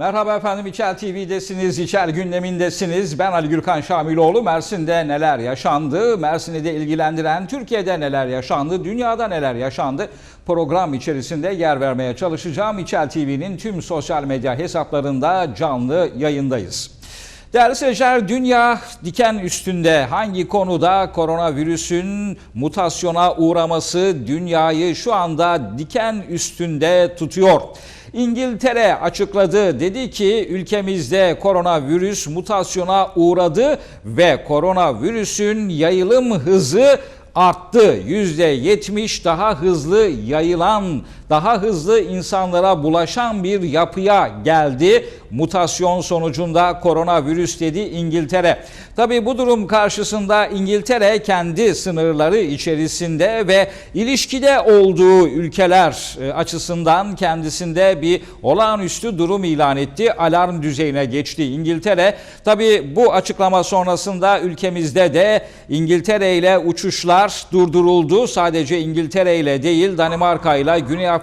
Merhaba efendim İçel TV'desiniz, İçel gündemindesiniz. Ben Ali Gürkan Şamiloğlu. Mersin'de neler yaşandı, Mersin'i de ilgilendiren Türkiye'de neler yaşandı, dünyada neler yaşandı program içerisinde yer vermeye çalışacağım. İçel TV'nin tüm sosyal medya hesaplarında canlı yayındayız. Değerli seyirciler, dünya diken üstünde hangi konuda koronavirüsün mutasyona uğraması dünyayı şu anda diken üstünde tutuyor. İngiltere açıkladı. Dedi ki ülkemizde koronavirüs mutasyona uğradı ve koronavirüsün yayılım hızı arttı. %70 daha hızlı yayılan, daha hızlı insanlara bulaşan bir yapıya geldi. Mutasyon sonucunda koronavirüs dedi İngiltere. Tabi bu durum karşısında İngiltere kendi sınırları içerisinde ve ilişkide olduğu ülkeler e, açısından kendisinde bir olağanüstü durum ilan etti. Alarm düzeyine geçti İngiltere. Tabi bu açıklama sonrasında ülkemizde de İngiltere ile uçuşlar durduruldu. Sadece İngiltere ile değil Danimarka ile Güney Afrika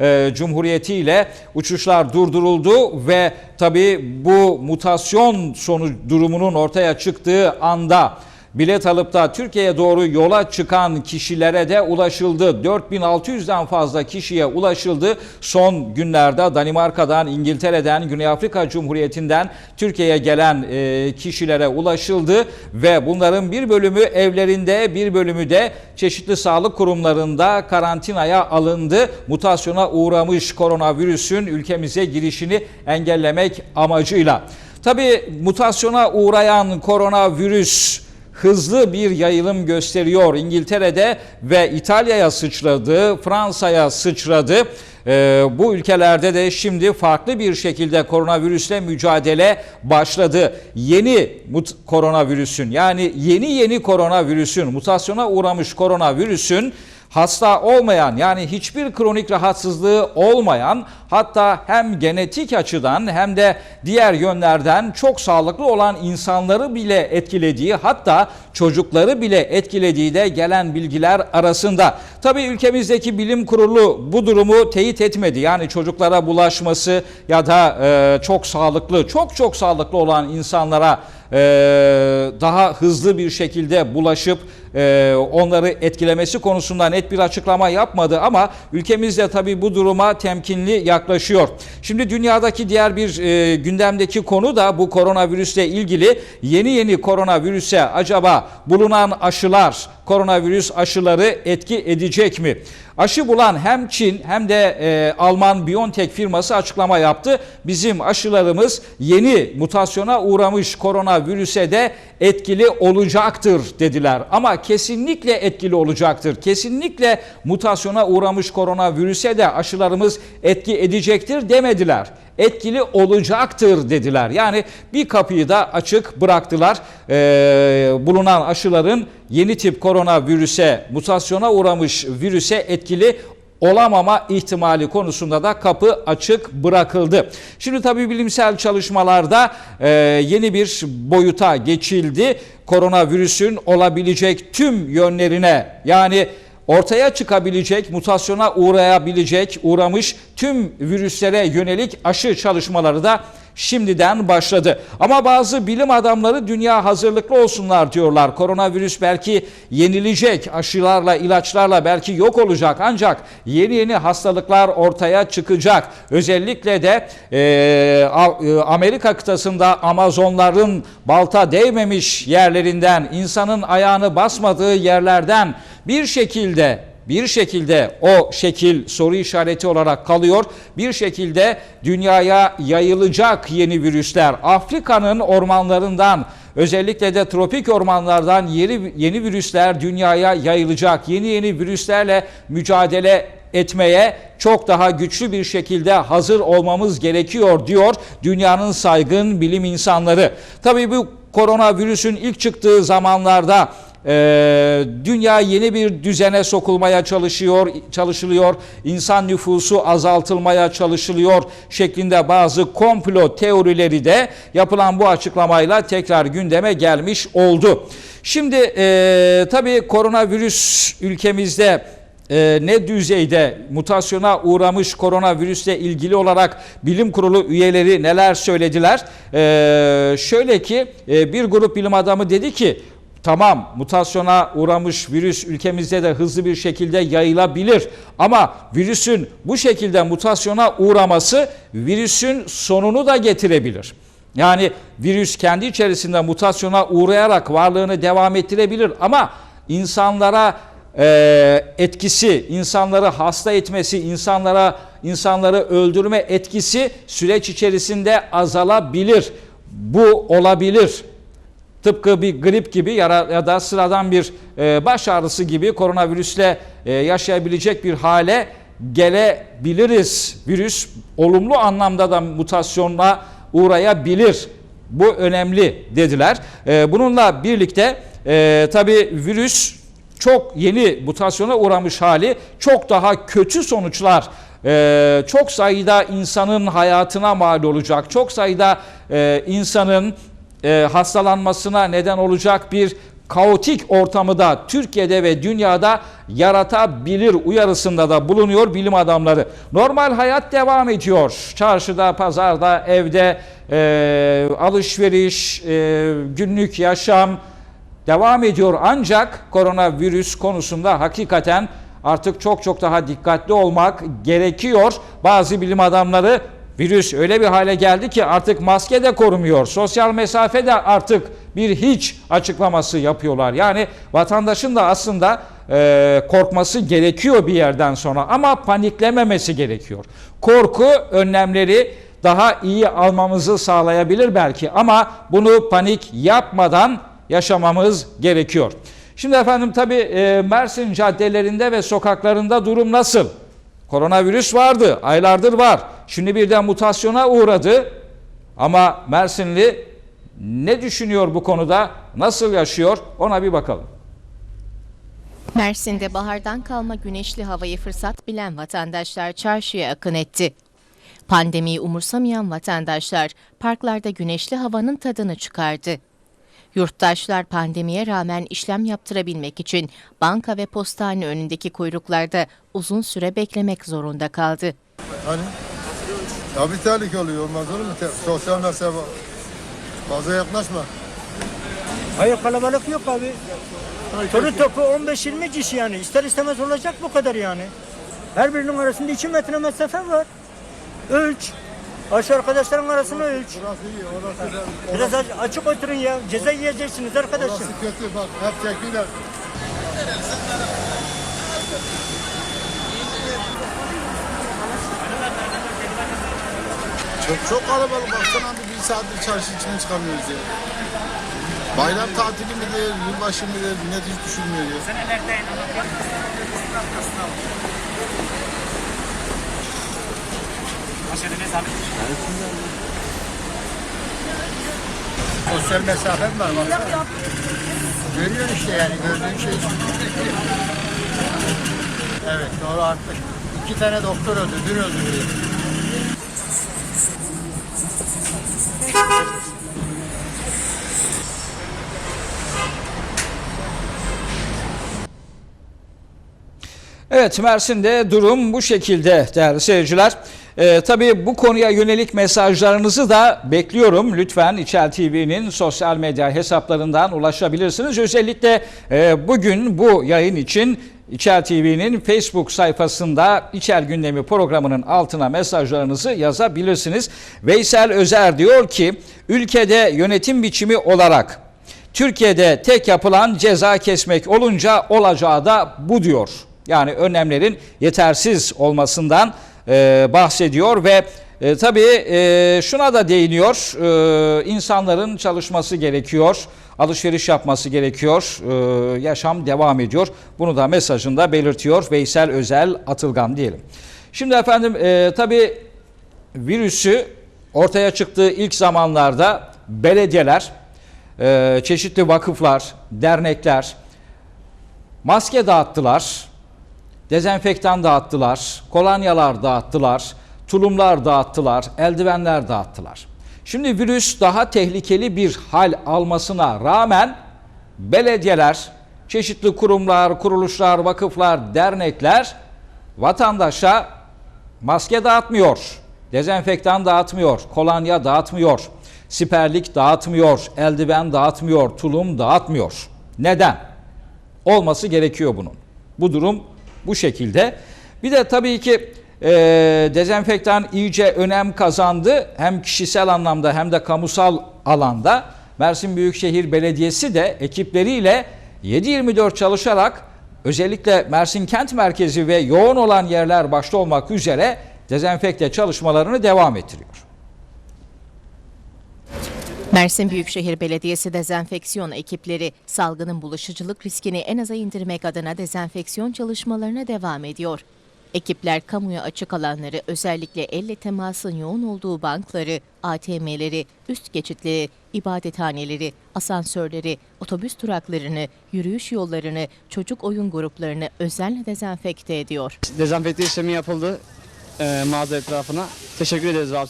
e, Cumhuriyeti ile uçuşlar durduruldu ve tabi bu mutasyon sonu durumunun ortaya çıktığı anda bilet alıp da Türkiye'ye doğru yola çıkan kişilere de ulaşıldı. 4600'den fazla kişiye ulaşıldı. Son günlerde Danimarka'dan, İngiltere'den, Güney Afrika Cumhuriyeti'nden Türkiye'ye gelen e, kişilere ulaşıldı ve bunların bir bölümü evlerinde, bir bölümü de çeşitli sağlık kurumlarında karantinaya alındı. Mutasyona uğramış koronavirüsün ülkemize girişini engellemek amacıyla. Tabii mutasyona uğrayan koronavirüs hızlı bir yayılım gösteriyor İngiltere'de ve İtalya'ya sıçradı, Fransa'ya sıçradı. Ee, bu ülkelerde de şimdi farklı bir şekilde koronavirüsle mücadele başladı. Yeni mut- koronavirüsün yani yeni yeni koronavirüsün mutasyona uğramış koronavirüsün hasta olmayan yani hiçbir kronik rahatsızlığı olmayan hatta hem genetik açıdan hem de diğer yönlerden çok sağlıklı olan insanları bile etkilediği hatta çocukları bile etkilediği de gelen bilgiler arasında. Tabii ülkemizdeki bilim kurulu bu durumu teyit etmedi. Yani çocuklara bulaşması ya da e, çok sağlıklı, çok çok sağlıklı olan insanlara e, daha hızlı bir şekilde bulaşıp e, onları etkilemesi konusunda net bir açıklama yapmadı ama ülkemizde tabii bu duruma temkinli yaklaşıyor. Şimdi dünyadaki diğer bir e, gündemdeki konu da bu koronavirüsle ilgili yeni yeni koronavirüse acaba bulunan aşılar, koronavirüs aşıları etki edecek mi? Aşı bulan hem Çin hem de e, Alman BioNTech firması açıklama yaptı. Bizim aşılarımız yeni mutasyona uğramış koronavirüse de etkili olacaktır dediler. Ama kesinlikle etkili olacaktır. Kesinlikle mutasyona uğramış koronavirüse de aşılarımız etki edecektir demediler etkili olacaktır dediler. Yani bir kapıyı da açık bıraktılar. Ee, bulunan aşıların yeni tip koronavirüse, mutasyona uğramış virüse etkili olamama ihtimali konusunda da kapı açık bırakıldı. Şimdi tabii bilimsel çalışmalarda e, yeni bir boyuta geçildi. Koronavirüsün olabilecek tüm yönlerine yani ortaya çıkabilecek, mutasyona uğrayabilecek, uğramış tüm virüslere yönelik aşı çalışmaları da şimdiden başladı. Ama bazı bilim adamları dünya hazırlıklı olsunlar diyorlar. Koronavirüs belki yenilecek, aşılarla, ilaçlarla belki yok olacak ancak yeni yeni hastalıklar ortaya çıkacak. Özellikle de e, Amerika kıtasında Amazonların balta değmemiş yerlerinden, insanın ayağını basmadığı yerlerden bir şekilde bir şekilde o şekil soru işareti olarak kalıyor. Bir şekilde dünyaya yayılacak yeni virüsler Afrika'nın ormanlarından özellikle de tropik ormanlardan yeni, yeni virüsler dünyaya yayılacak. Yeni yeni virüslerle mücadele etmeye çok daha güçlü bir şekilde hazır olmamız gerekiyor diyor dünyanın saygın bilim insanları. Tabii bu koronavirüsün ilk çıktığı zamanlarda ee, dünya yeni bir düzene sokulmaya çalışıyor, çalışılıyor. İnsan nüfusu azaltılmaya çalışılıyor şeklinde bazı komplo teorileri de yapılan bu açıklamayla tekrar gündeme gelmiş oldu. Şimdi e, tabii koronavirüs ülkemizde e, ne düzeyde mutasyona uğramış koronavirüsle ilgili olarak bilim kurulu üyeleri neler söylediler? E, şöyle ki e, bir grup bilim adamı dedi ki Tamam mutasyona uğramış virüs ülkemizde de hızlı bir şekilde yayılabilir ama virüsün bu şekilde mutasyona uğraması virüsün sonunu da getirebilir. Yani virüs kendi içerisinde mutasyona uğrayarak varlığını devam ettirebilir ama insanlara e, etkisi, insanları hasta etmesi, insanlara insanları öldürme etkisi süreç içerisinde azalabilir. Bu olabilir. Tıpkı bir grip gibi ya da- sıradan bir e, baş ağrısı gibi koronavirüsle e, yaşayabilecek bir hale gelebiliriz. Virüs olumlu anlamda da mutasyona uğrayabilir. Bu önemli dediler. E, bununla birlikte tabii virüs çok yeni mutasyona uğramış hali çok daha kötü sonuçlar e, çok sayıda insanın hayatına mal olacak. Çok sayıda e, insanın e, hastalanmasına neden olacak bir kaotik ortamı da Türkiye'de ve dünyada yaratabilir uyarısında da bulunuyor bilim adamları. Normal hayat devam ediyor. Çarşıda, pazarda, evde e, alışveriş, e, günlük yaşam devam ediyor. Ancak koronavirüs konusunda hakikaten artık çok çok daha dikkatli olmak gerekiyor. Bazı bilim adamları virüs öyle bir hale geldi ki artık maske de korumuyor. Sosyal mesafe de artık bir hiç açıklaması yapıyorlar. Yani vatandaşın da aslında e, korkması gerekiyor bir yerden sonra ama paniklememesi gerekiyor. Korku önlemleri daha iyi almamızı sağlayabilir belki ama bunu panik yapmadan yaşamamız gerekiyor. Şimdi efendim tabi Mersin caddelerinde ve sokaklarında durum nasıl? Koronavirüs vardı, aylardır var. Şimdi birden mutasyona uğradı. Ama Mersinli ne düşünüyor bu konuda? Nasıl yaşıyor? Ona bir bakalım. Mersin'de bahardan kalma güneşli havayı fırsat bilen vatandaşlar çarşıya akın etti. Pandemiyi umursamayan vatandaşlar parklarda güneşli havanın tadını çıkardı. Yurttaşlar pandemiye rağmen işlem yaptırabilmek için banka ve postane önündeki kuyruklarda uzun süre beklemek zorunda kaldı. Hani? Ya bir tehlike oluyor olmaz olur mu? Te- sosyal mesafe. Fazla yaklaşma. Hayır kalabalık yok abi. Torun topu 15-20 kişi yani. İster istemez olacak bu kadar yani. Her birinin arasında 2 metre mesafe var. Ölç. Aşı arkadaşların arasını ölç. Burası iyi, orası da, Biraz aç- açık oturun ya. Ceza yiyeceksiniz arkadaşım. orası kötü bak. Hep çekiler. Çok çok kalabalık. Baksana bir, bir saattir çarşı içine çıkamıyoruz ya. Bayram tatili midir, yılbaşı mıdır, millet hiç düşünmüyor ya. Sosyal mesafem var baksana. Görüyorsun işte yani gördüğün şey. Evet doğru artık. İki tane doktor öldü. Dün öldü. Evet Mersin'de durum bu şekilde değerli seyirciler. Ee, tabii bu konuya yönelik mesajlarınızı da bekliyorum. Lütfen İçel TV'nin sosyal medya hesaplarından ulaşabilirsiniz. Özellikle e, bugün bu yayın için İçel TV'nin Facebook sayfasında İçel Gündemi programının altına mesajlarınızı yazabilirsiniz. Veysel Özer diyor ki ülkede yönetim biçimi olarak Türkiye'de tek yapılan ceza kesmek olunca olacağı da bu diyor. Yani önlemlerin yetersiz olmasından bahsediyor ve e, tabii e, şuna da değiniyor. E, insanların çalışması gerekiyor, alışveriş yapması gerekiyor, e, yaşam devam ediyor. Bunu da mesajında belirtiyor Veysel Özel Atılgan diyelim. Şimdi efendim e, tabii virüsü ortaya çıktığı ilk zamanlarda belediyeler, e, çeşitli vakıflar, dernekler maske dağıttılar, dezenfektan dağıttılar, kolonyalar dağıttılar, tulumlar dağıttılar, eldivenler dağıttılar. Şimdi virüs daha tehlikeli bir hal almasına rağmen belediyeler çeşitli kurumlar, kuruluşlar, vakıflar, dernekler vatandaşa maske dağıtmıyor, dezenfektan dağıtmıyor, kolonya dağıtmıyor, siperlik dağıtmıyor, eldiven dağıtmıyor, tulum dağıtmıyor. Neden? Olması gerekiyor bunun. Bu durum bu şekilde. Bir de tabii ki e, dezenfektan iyice önem kazandı. Hem kişisel anlamda hem de kamusal alanda. Mersin Büyükşehir Belediyesi de ekipleriyle 7-24 çalışarak özellikle Mersin kent merkezi ve yoğun olan yerler başta olmak üzere dezenfekte çalışmalarını devam ettiriyor. Mersin Büyükşehir Belediyesi dezenfeksiyon ekipleri salgının bulaşıcılık riskini en aza indirmek adına dezenfeksiyon çalışmalarına devam ediyor. Ekipler kamuya açık alanları özellikle elle temasın yoğun olduğu bankları, ATM'leri, üst geçitleri, ibadethaneleri, asansörleri, otobüs duraklarını, yürüyüş yollarını, çocuk oyun gruplarını özenle dezenfekte ediyor. Dezenfekte işlemi yapıldı e, mağaza etrafına. Teşekkür ederiz Vahap.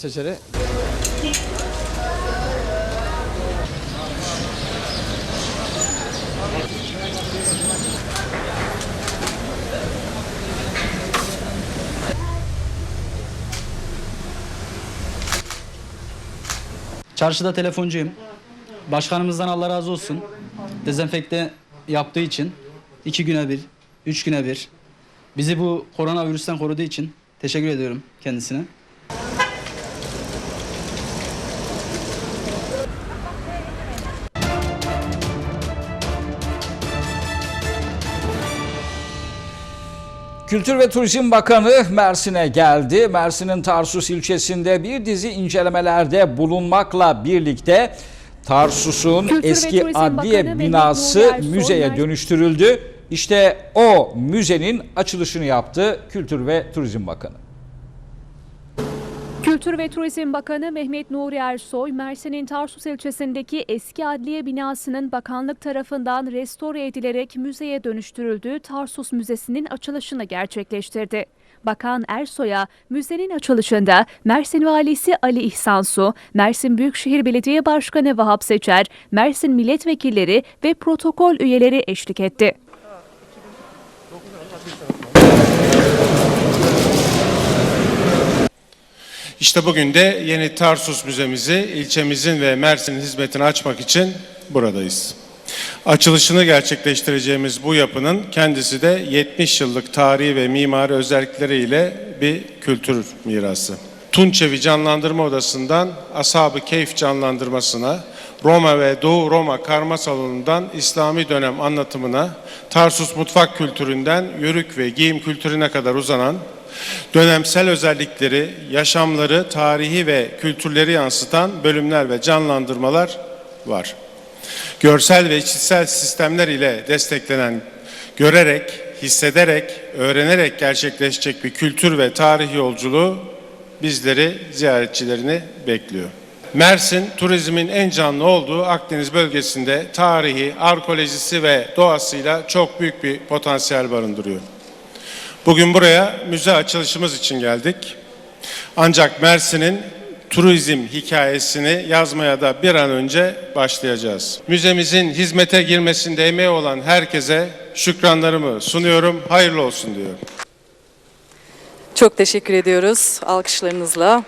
Çarşıda telefoncuyum. Başkanımızdan Allah razı olsun. Dezenfekte yaptığı için iki güne bir, üç güne bir Bizi bu koronavirüsten koruduğu için teşekkür ediyorum kendisine. Kültür ve Turizm Bakanı Mersin'e geldi. Mersin'in Tarsus ilçesinde bir dizi incelemelerde bulunmakla birlikte Tarsus'un Kültür eski adliye Bakanı binası müzeye dönüştürüldü. İşte o müzenin açılışını yaptı Kültür ve Turizm Bakanı. Kültür ve Turizm Bakanı Mehmet Nuri Ersoy, Mersin'in Tarsus ilçesindeki eski adliye binasının bakanlık tarafından restore edilerek müzeye dönüştürüldüğü Tarsus Müzesi'nin açılışını gerçekleştirdi. Bakan Ersoy'a müzenin açılışında Mersin Valisi Ali İhsansu, Mersin Büyükşehir Belediye Başkanı Vahap Seçer, Mersin milletvekilleri ve protokol üyeleri eşlik etti. İşte bugün de yeni Tarsus Müzemizi ilçemizin ve Mersin'in hizmetine açmak için buradayız. Açılışını gerçekleştireceğimiz bu yapının kendisi de 70 yıllık tarihi ve mimari özellikleriyle bir kültür mirası. Tunçevi Canlandırma Odası'ndan Ashab-ı Keyf canlandırmasına, Roma ve Doğu Roma karma salonundan İslami dönem anlatımına, Tarsus mutfak kültüründen yörük ve giyim kültürüne kadar uzanan dönemsel özellikleri, yaşamları, tarihi ve kültürleri yansıtan bölümler ve canlandırmalar var. Görsel ve işitsel sistemler ile desteklenen, görerek, hissederek, öğrenerek gerçekleşecek bir kültür ve tarih yolculuğu bizleri, ziyaretçilerini bekliyor. Mersin, turizmin en canlı olduğu Akdeniz bölgesinde tarihi, arkeolojisi ve doğasıyla çok büyük bir potansiyel barındırıyor. Bugün buraya müze açılışımız için geldik. Ancak Mersin'in turizm hikayesini yazmaya da bir an önce başlayacağız. Müzemizin hizmete girmesinde emeği olan herkese şükranlarımı sunuyorum. Hayırlı olsun diyorum. Çok teşekkür ediyoruz alkışlarınızla.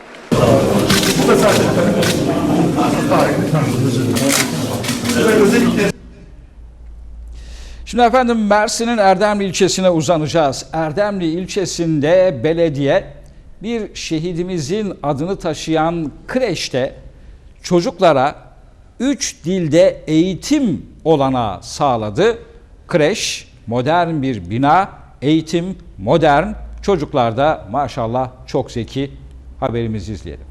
Şimdi efendim Mersin'in Erdemli ilçesine uzanacağız. Erdemli ilçesinde belediye bir şehidimizin adını taşıyan kreşte çocuklara 3 dilde eğitim olanağı sağladı. Kreş modern bir bina, eğitim modern. Çocuklar da maşallah çok zeki. Haberimizi izleyelim.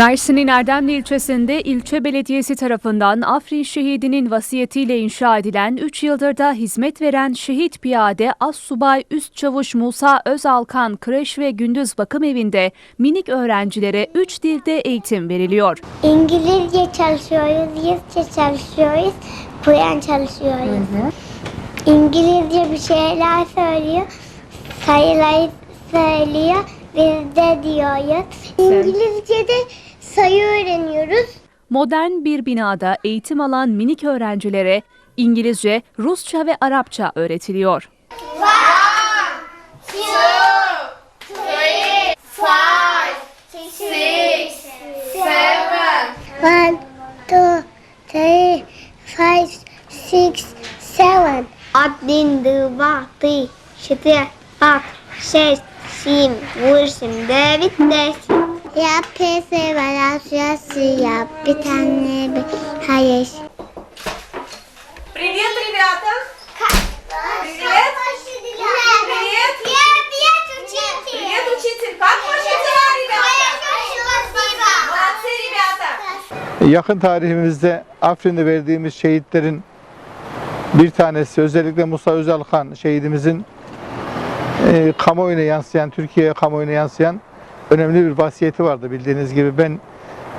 Mersin'in Erdemli ilçesinde ilçe belediyesi tarafından Afrin şehidinin vasiyetiyle inşa edilen 3 yıldır da hizmet veren şehit piyade Assubay Üst Çavuş Musa Özalkan Kreş ve Gündüz Bakım Evi'nde minik öğrencilere 3 dilde eğitim veriliyor. İngilizce çalışıyoruz, Rusça çalışıyoruz, Kur'an çalışıyoruz. İngilizce bir şeyler söylüyor, sayıları söylüyor, biz de diyoruz. İngilizce'de sayı öğreniyoruz. Modern bir binada eğitim alan minik öğrencilere İngilizce, Rusça ve Arapça öğretiliyor. One, two, three, five, six, seven. Один, два, три, чотири, п'ять, шесть, сім, вісім, дев'ять, десять. Я присипалася, я питання хаєш. Привет, ребята! Привет! Привет! Привет, учитель! Привет, учитель! Как ваши дела, ребята? Молодцы, ребята! Yakın tarihimizde Afrin'de verdiğimiz şehitlerin bir tanesi özellikle Musa Özalkan şehidimizin e, kamuoyuna yansıyan, Türkiye'ye kamuoyuna yansıyan önemli bir vasiyeti vardı bildiğiniz gibi. Ben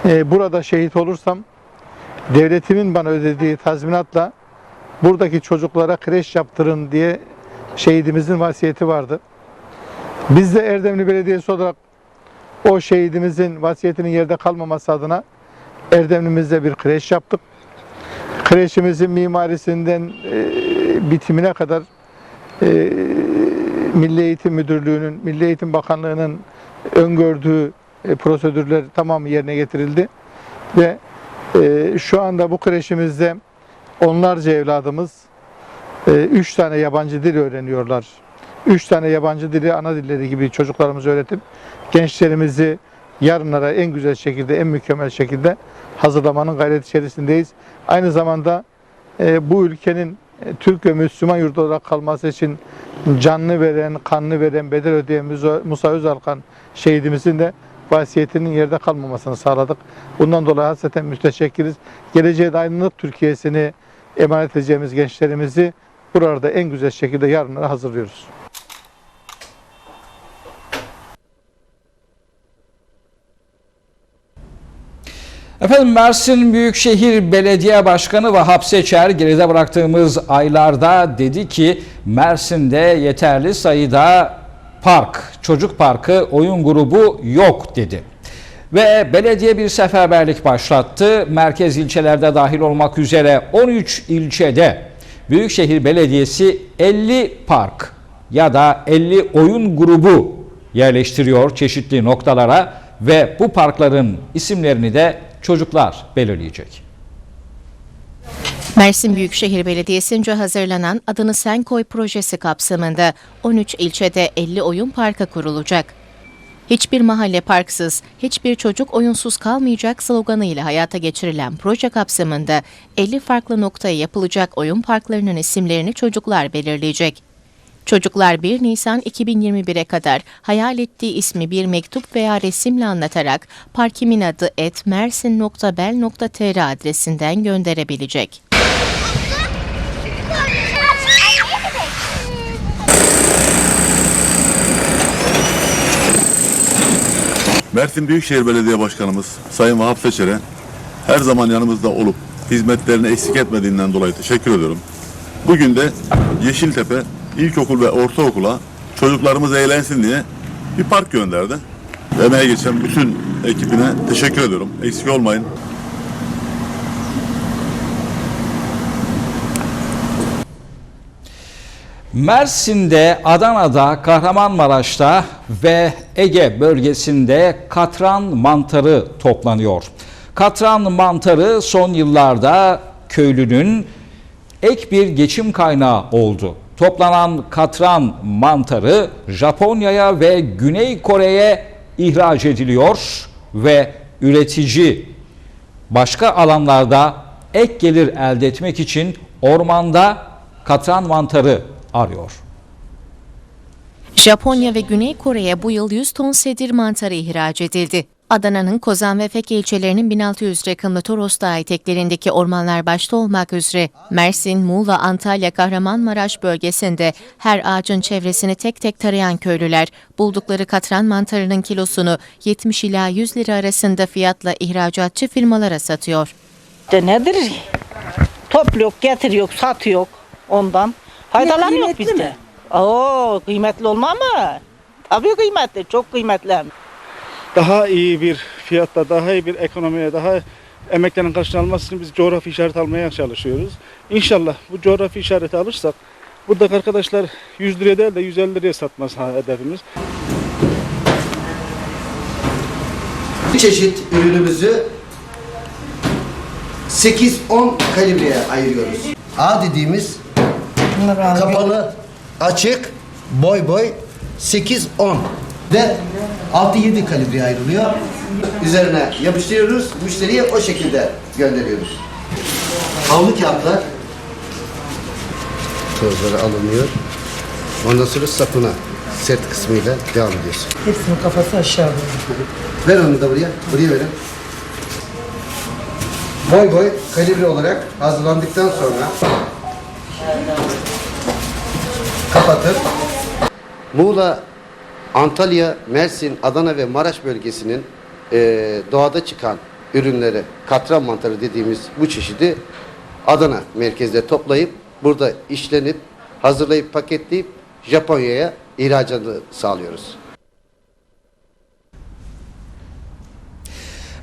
e, burada şehit olursam devletimin bana ödediği tazminatla buradaki çocuklara kreş yaptırın diye şehidimizin vasiyeti vardı. Biz de Erdemli Belediyesi olarak o şehidimizin vasiyetinin yerde kalmaması adına Erdemli'mizde bir kreş yaptık. Kreşimizin mimarisinden e, bitimine kadar e, Milli Eğitim Müdürlüğü'nün, Milli Eğitim Bakanlığı'nın öngördüğü e, prosedürler tamamı yerine getirildi. Ve e, şu anda bu kreşimizde onlarca evladımız e, üç tane yabancı dil öğreniyorlar. Üç tane yabancı dili ana dilleri gibi çocuklarımızı öğretip gençlerimizi yarınlara en güzel şekilde, en mükemmel şekilde hazırlamanın gayret içerisindeyiz. Aynı zamanda e, bu ülkenin Türk ve Müslüman yurdu olarak kalması için canlı veren, kanlı veren, bedel ödeyen Musa- Özalkan şehidimizin de vasiyetinin yerde kalmamasını sağladık. Bundan dolayı hasreten müteşekkiriz. Geleceğe aydınlık Türkiye'sini emanet edeceğimiz gençlerimizi burada en güzel şekilde yarınlara hazırlıyoruz. Efendim Mersin Büyükşehir Belediye Başkanı Vahap Seçer geride bıraktığımız aylarda dedi ki Mersin'de yeterli sayıda park, çocuk parkı, oyun grubu yok dedi. Ve belediye bir seferberlik başlattı. Merkez ilçelerde dahil olmak üzere 13 ilçede Büyükşehir Belediyesi 50 park ya da 50 oyun grubu yerleştiriyor çeşitli noktalara ve bu parkların isimlerini de çocuklar belirleyecek. Mersin Büyükşehir Belediyesi'nce hazırlanan Adını Sen Koy projesi kapsamında 13 ilçede 50 oyun parkı kurulacak. Hiçbir mahalle parksız, hiçbir çocuk oyunsuz kalmayacak sloganıyla hayata geçirilen proje kapsamında 50 farklı noktaya yapılacak oyun parklarının isimlerini çocuklar belirleyecek. Çocuklar 1 Nisan 2021'e kadar hayal ettiği ismi bir mektup veya resimle anlatarak parkimin adı etmersin.bel.tr adresinden gönderebilecek. Mersin Büyükşehir Belediye Başkanımız Sayın Vahap Seçer'e her zaman yanımızda olup hizmetlerini eksik etmediğinden dolayı teşekkür ediyorum. Bugün de Yeşiltepe İlkokul ve Ortaokula çocuklarımız eğlensin diye bir park gönderdi. Emeğe geçen bütün ekibine teşekkür ediyorum. Eksik olmayın. Mersin'de, Adana'da, Kahramanmaraş'ta ve Ege bölgesinde katran mantarı toplanıyor. Katran mantarı son yıllarda köylünün ek bir geçim kaynağı oldu. Toplanan katran mantarı Japonya'ya ve Güney Kore'ye ihraç ediliyor ve üretici başka alanlarda ek gelir elde etmek için ormanda katran mantarı arıyor. Japonya ve Güney Kore'ye bu yıl 100 ton sedir mantarı ihraç edildi. Adana'nın Kozan ve Feke ilçelerinin 1600 rakımlı Toros Dağı eteklerindeki ormanlar başta olmak üzere Mersin, Muğla, Antalya, Kahramanmaraş bölgesinde her ağacın çevresini tek tek tarayan köylüler buldukları katran mantarının kilosunu 70 ila 100 lira arasında fiyatla ihracatçı firmalara satıyor. De nedir? Topluyor, getiriyor, satıyor ondan. Faydalanıyor biz de. Oo, kıymetli olma mı? Tabii kıymetli, çok kıymetli. Daha iyi bir fiyatta, daha iyi bir ekonomiye, daha emeklerin karşılanması için biz coğrafi işaret almaya çalışıyoruz. İnşallah bu coğrafi işareti alırsak buradaki arkadaşlar 100 liraya değil de 150 liraya satması hedefimiz. Bir çeşit ürünümüzü 8-10 kalibreye ayırıyoruz. A dediğimiz kapalı, açık, boy boy 8-10 ve 6-7 kalibreye ayrılıyor. Üzerine yapıştırıyoruz, müşteriye o şekilde gönderiyoruz. Havlu kağıtlar tozları alınıyor. Ondan sonra sapına sert kısmıyla devam ediyorsun. Hepsinin kafası aşağıda. Ver onu da buraya. Buraya verin. Boy boy kalibre olarak hazırlandıktan sonra kapatır. Muğla, Antalya, Mersin, Adana ve Maraş bölgesinin eee, doğada çıkan ürünleri, katran mantarı dediğimiz bu çeşidi Adana merkezde toplayıp burada işlenip hazırlayıp paketleyip Japonya'ya ihracatı sağlıyoruz.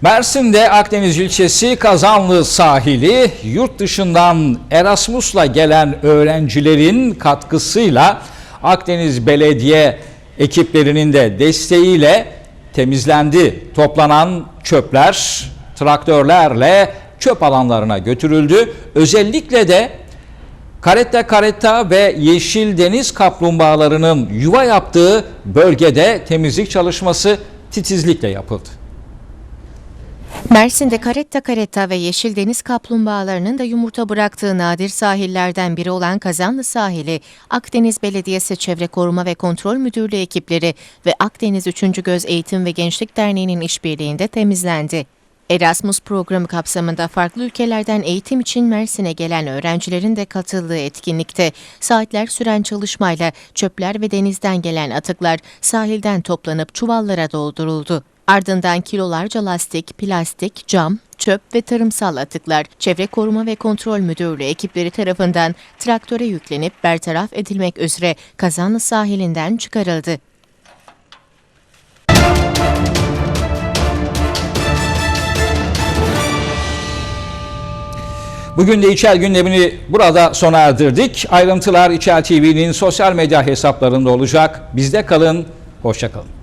Mersin'de Akdeniz ilçesi Kazanlı sahili yurt dışından Erasmus'la gelen öğrencilerin katkısıyla Akdeniz Belediye ekiplerinin de desteğiyle temizlendi. Toplanan çöpler traktörlerle çöp alanlarına götürüldü. Özellikle de Karetta karetta ve yeşil deniz kaplumbağalarının yuva yaptığı bölgede temizlik çalışması titizlikle yapıldı. Mersin'de karetta karetta ve yeşil deniz kaplumbağalarının da yumurta bıraktığı nadir sahillerden biri olan Kazanlı sahili, Akdeniz Belediyesi Çevre Koruma ve Kontrol Müdürlüğü ekipleri ve Akdeniz 3. Göz Eğitim ve Gençlik Derneği'nin işbirliğinde temizlendi. Erasmus programı kapsamında farklı ülkelerden eğitim için Mersin'e gelen öğrencilerin de katıldığı etkinlikte saatler süren çalışmayla çöpler ve denizden gelen atıklar sahilden toplanıp çuvallara dolduruldu. Ardından kilolarca lastik, plastik, cam, çöp ve tarımsal atıklar Çevre Koruma ve Kontrol Müdürlüğü ekipleri tarafından traktöre yüklenip bertaraf edilmek üzere Kazanlı sahilinden çıkarıldı. Bugün de İçel gündemini burada sona erdirdik. Ayrıntılar İçel TV'nin sosyal medya hesaplarında olacak. Bizde kalın, hoşça kalın.